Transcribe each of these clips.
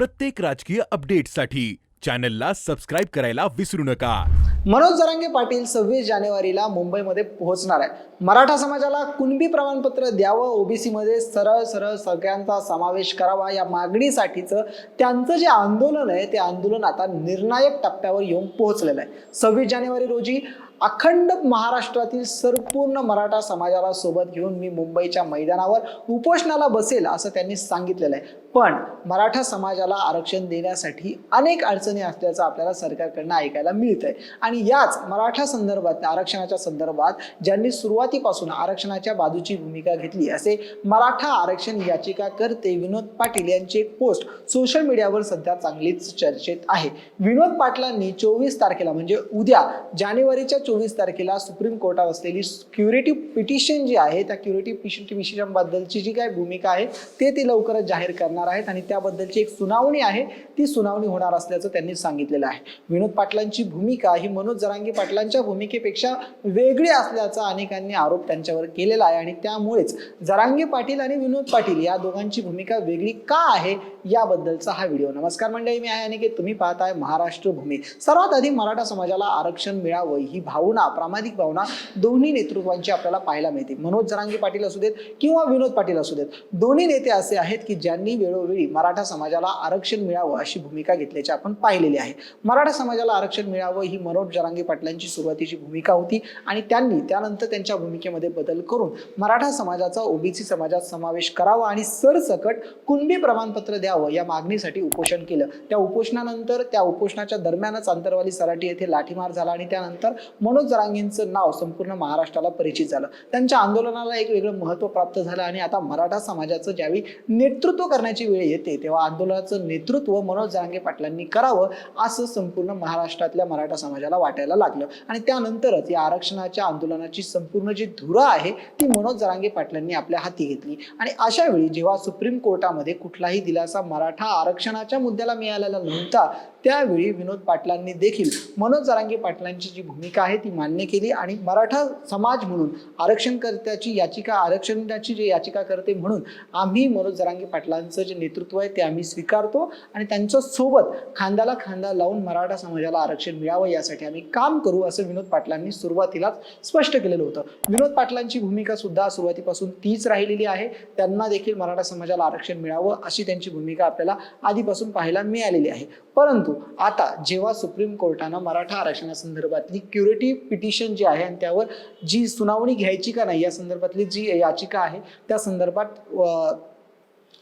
प्रत्येक राजकीय अपडेटसाठी चॅनलला सबस्क्राईब करायला विसरू नका. मनोज जरांगे पाटील सव्वीस जानेवारीला मुंबईमध्ये पोहोचणार आहे मराठा समाजाला कुणबी प्रमाणपत्र द्यावं? ओबीसीमध्ये सरळ सरळ सगळ्यांचा समावेश करावा या मागणीसाठीचं त्यांचं जे आंदोलन आहे ते आंदोलन आता निर्णायक टप्प्यावर येऊन पोहोचलेलं आहे. सव्वीस जानेवारी रोजी अखंड महाराष्ट्रातील संपूर्ण मराठा समाजाला सोबत घेऊन मी मुंबईच्या मैदानावर उपोषणाला बसेल असं त्यांनी सांगितलेलं आहे. पण मराठा समाजाला आरक्षण देण्यासाठी अनेक अडचणी असल्याचं आपल्याला सरकारकडनं ऐकायला मिळत आहे आणि याच मराठा संदर्भात आरक्षणाच्या संदर्भात ज्यांनी सुरुवातीपासून आरक्षणाच्या बाजूची भूमिका घेतली असे मराठा आरक्षण याचिकाकर्ते विनोद पाटील यांची एक पोस्ट सोशल मीडियावर सध्या चांगलीच चर्चेत आहे. विनोद पाटलांनी चोवीस तारखेला म्हणजे उद्या जानेवारीच्या चोवीस तारखेला सुप्रीम कोर्टात असलेली क्युरेटिव्ह पिटिशन जी आहे त्या क्युरेटिव्ह पिटिशन बद्दलची जी काय भूमिका आहे ते ती लवकरच जाहीर करणार आहेत आणि त्याबद्दलची एक सुनावणी आहे. ती सुनावणी होणार असल्याचं त्यांनी सांगितलेलं आहे. विनोद पाटलांची भूमिका ही मनोज जरांगी पाटलांच्या भूमिकेपेक्षा वेगळी असल्याचा अनेकांनी आरोप त्यांच्यावर केलेला आहे आणि त्यामुळेच जरांगी पाटील आणि विनोद पाटील या दोघांची भूमिका वेगळी का आहे याबद्दलचा हा व्हिडिओ. नमस्कार मंडळी मी आहे अनिकेत. तुम्ही पाहताय महाराष्ट्र भूमी. सर्वात आधी मराठा समाजाला आरक्षण मिळावं ही भावना प्रामाणिक भावना दोन्ही नेतृत्वांची आपल्याला पाहायला मिळते. मनोज जरांगी पाटील असू देत किंवा विनोद पाटील असू देत दोन्ही नेते असे आहेत की ज्यांनी वेळोवेळी मराठा समाजाला आरक्षण मिळावं अशी भूमिका घेतल्याची आपण पाहिलेली आहे. मराठा समाजाला आरक्षण मिळावं ही मनोज जरांगे पाटलांची सुरुवातीची भूमिका होती आणि त्यांनी त्यानंतर त्यांच्या भूमिकेमध्ये बदल करून मराठा समाजाचा ओबीसी समाजात समावेश करावा आणि सरसकट कुणबी प्रमाणपत्र द्यावं या मागणीसाठी उपोषण केलं. त्या उपोषणानंतर त्या उपोषणाच्या दरम्यानच अंतरवाली सराठी येथे लाठीमार झाला आणि त्यानंतर मनोज जरांगेंचं नाव संपूर्ण महाराष्ट्राला परिचित झालं. त्यांच्या आंदोलनाला एक वेगळं महत्त्व प्राप्त झालं आणि आता मराठा समाजाचं ज्यावेळी नेतृत्व करण्याची वेळ येते तेव्हा आंदोलनाचं नेतृत्व मनोज जरांगे पाटलांनी करावं असं संपूर्ण महाराष्ट्रातल्या मराठा समाजाला वाटायला लागलं. आणि त्यानंतरच या आरक्षणाच्या आंदोलनाची संपूर्ण जी धुरा आहे ती मनोज जरांगे पाटलांनी आपल्या हाती घेतली. आणि अशा वेळी जेव्हा सुप्रीम कोर्टामध्ये कुठलाही दिलासा मराठा आरक्षणाच्या मुद्द्याला मिळालेला नव्हता त्यावेळी विनोद पाटलांनी देखील मनोज जरांगे पाटलांची जी भूमिका आहे ती मान्य केली आणि मराठा समाज म्हणून आरक्षणकर्त्याची याचिका आरक्षणाची जी याचिका करते म्हणून आम्ही मनोज जरांगे पाटलांचं जे नेतृत्व आहे ते आम्ही स्वीकारतो आणि त्यांच्यासोबत खांद्याला खांदा लावून मराठा समाजाला आरक्षण मिळावं यासाठी आम्ही काम करू असं विनोद पाटलांनी सुरुवातीलाच स्पष्ट केलेलं होतं. विनोद पाटलांची भूमिका सुद्धा सुरुवातीपासून तीच राहिलेली आहे. त्यांना देखील मराठा समाजाला आरक्षण मिळावं अशी त्यांची भूमिका आपल्याला आधीपासून पाहायला मिळालेली आहे. परंतु आता जेव्हा सुप्रीम कोर्टानं मराठा आरक्षणासंदर्भातली क्युरेटिव्ह पिटिशन जी आहे आणि त्यावर जी सुनावणी घ्यायची का नाही या संदर्भातली जी याचिका आहे त्या संदर्भात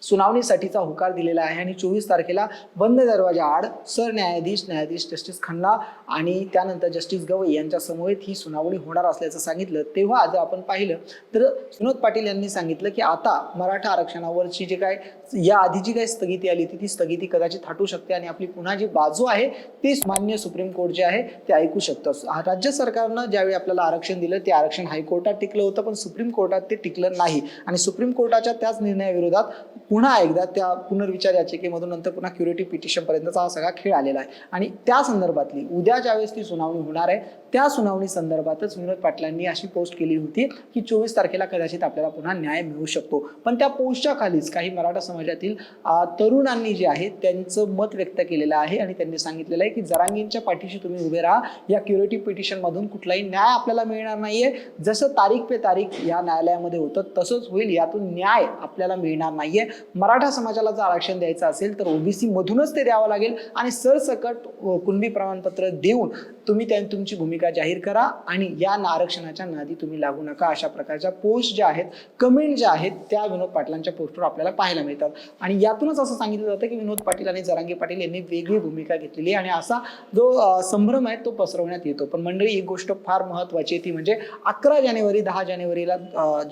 सुनावणीसाठीचा होकार दिलेला आहे आणि चोवीस तारखेला बंद दरवाजा आड सरन्यायाधीश न्यायाधीश जस्टिस खन्ना आणि त्यानंतर जस्टिस गवई यांच्या समवेत ही सुनावणी होणार असल्याचं सांगितलं. तेव्हा जर आपण पाहिलं तर विनोद पाटील यांनी सांगितलं की आता मराठा आरक्षणावरची जे काय या आधी जी काही स्थगिती आली होती ती स्थगिती कदाचित हटू शकते आणि आपली पुन्हा जी बाजू आहे ती मान्य सुप्रीम कोर्ट जे आहे ते ऐकू शकतं. राज्य सरकारनं ज्यावेळी आपल्याला आरक्षण दिलं ते आरक्षण हायकोर्टात टिकलं होतं पण सुप्रीम कोर्टात ते टिकलं नाही. आणि सुप्रीम कोर्टाच्या त्याच निर्णयाविरोधात पुन्हा एकदा त्या पुनर्विचार याचिकेमधून नंतर पुन्हा क्युरेटिव्ह पिटिशन पर्यंतचा हा सगळा खेळ आलेला आहे. आणि त्या संदर्भातली उद्या ज्यावेळेस ती सुनावणी होणार आहे त्या सुनावणी संदर्भातच विनोद पाटलांनी अशी पोस्ट केली होती की चोवीस तारखेला कदाचित आपल्याला पुन्हा न्याय मिळू शकतो. पण त्या पोस्टच्या खालीच काही मराठा समाजातील तरुणांनी जे आहे त्यांचं मत व्यक्त केलेलं आहे आणि त्यांनी सांगितलेलं आहे की जरांगींच्या पाठीशी तुम्ही उभे राहा. या क्युरेटिव्ह पिटिशन मधून कुठलाही न्याय आपल्याला मिळणार नाहीये. जसं तारीख पे तारीख या न्यायालयामध्ये होतं तसंच होईल. यातून न्याय आपल्याला मिळणार नाहीये. मराठा समाजाला जर आरक्षण द्यायचं असेल तर ओबीसी मधूनच ते द्यावं लागेल आणि सरसकट कुणबी प्रमाणपत्र देऊन तुम्ही त्या तुमची भूमिका जाहीर करा आणि या आरक्षणाच्या नादी तुम्ही लागू नका. अशा प्रकारच्या पोस्ट ज्या आहेत कमेंट ज्या आहेत त्या विनोद पाटलांच्या पोस्टवर आपल्याला पाहायला मिळतात. आणि यातूनच असं सांगितलं जातं की विनोद पाटील आणि जरांगे पाटील यांनी वेगळी भूमिका घेतलेली आहे आणि असा जो संभ्रम आहे तो पसरवण्यात येतो. पण मंडळी एक गोष्ट फार महत्वाची आहे ती म्हणजे अकरा जानेवारी दहा जानेवारीला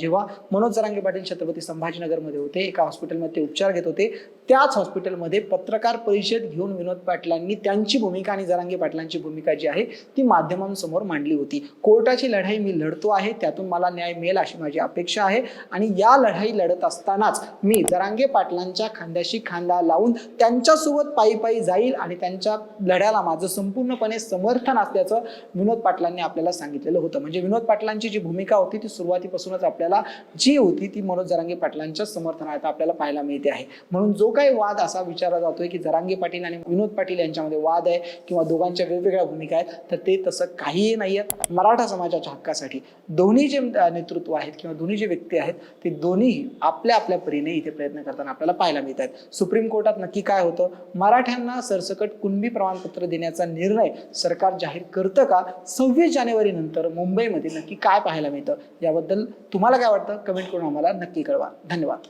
जेव्हा मनोज जरांगे पाटील छत्रपती संभाजीनगरमध्ये होते एका हॉस्पिटलमध्ये ते उपचार घेत होते. त्याच हॉस्पिटलमध्ये पत्रकार परिषद घेऊन विनोद पाटलांनी त्यांची भूमिका आणि जरांगे पाटलांची भूमिका जी आहे ती माध्यमांसमोर मांडली होती. कोर्टाची लढाई मी लढतो आहे त्यातून मला न्याय मिळेल अशी माझी अपेक्षा आहे. आणि या लढाई लढत असतानाच मी जरांगे पाटलांच्या खांद्याशी खांदा लावून त्यांच्यासोबत पायी पायी जाईल आणि त्यांच्या लढ्याला माझं संपूर्णपणे समर्थन असल्याचं विनोद पाटलांनी आपल्याला सांगितलेलं होतं. म्हणजे विनोद पाटलांची जी भूमिका होती ती सुरुवातीपासूनच आपल्याला जी होती ती मनोज जरांगे पाटलांच्या समर्थनात आपल्याला पाहायला मिळते आहे. म्हणून जो काही वाद असा विचारला जातोय की जरांगे पाटील आणि विनोद पाटील यांच्यामध्ये वाद आहे किंवा दोघांच्या वेगवेगळ्या भूमिका आहेत तर ते तसं काहीही नाही आहेत मराठा समाजाच्या हक्कासाठी दोन्ही जे नेतृत्व आहेत किंवा दोन्ही जे व्यक्ती आहेत ते दोन्ही आपल्या आपल्या परीने इथे प्रयत्न करताना आपल्याला पाहायला मिळत आहेत. सुप्रीम कोर्टात नक्की काय होतं? मराठ्यांना सरसकट कुणबी प्रमाणपत्र देण्याचा निर्णय सरकार जाहीर करतं का? सव्वीस जानेवारी नंतर मुंबईमध्ये नक्की काय पाहायला मिळतं? याबद्दल तुम्हाला काय वाटतं? कमेंट करून आम्हाला नक्की कळवा. धन्यवाद.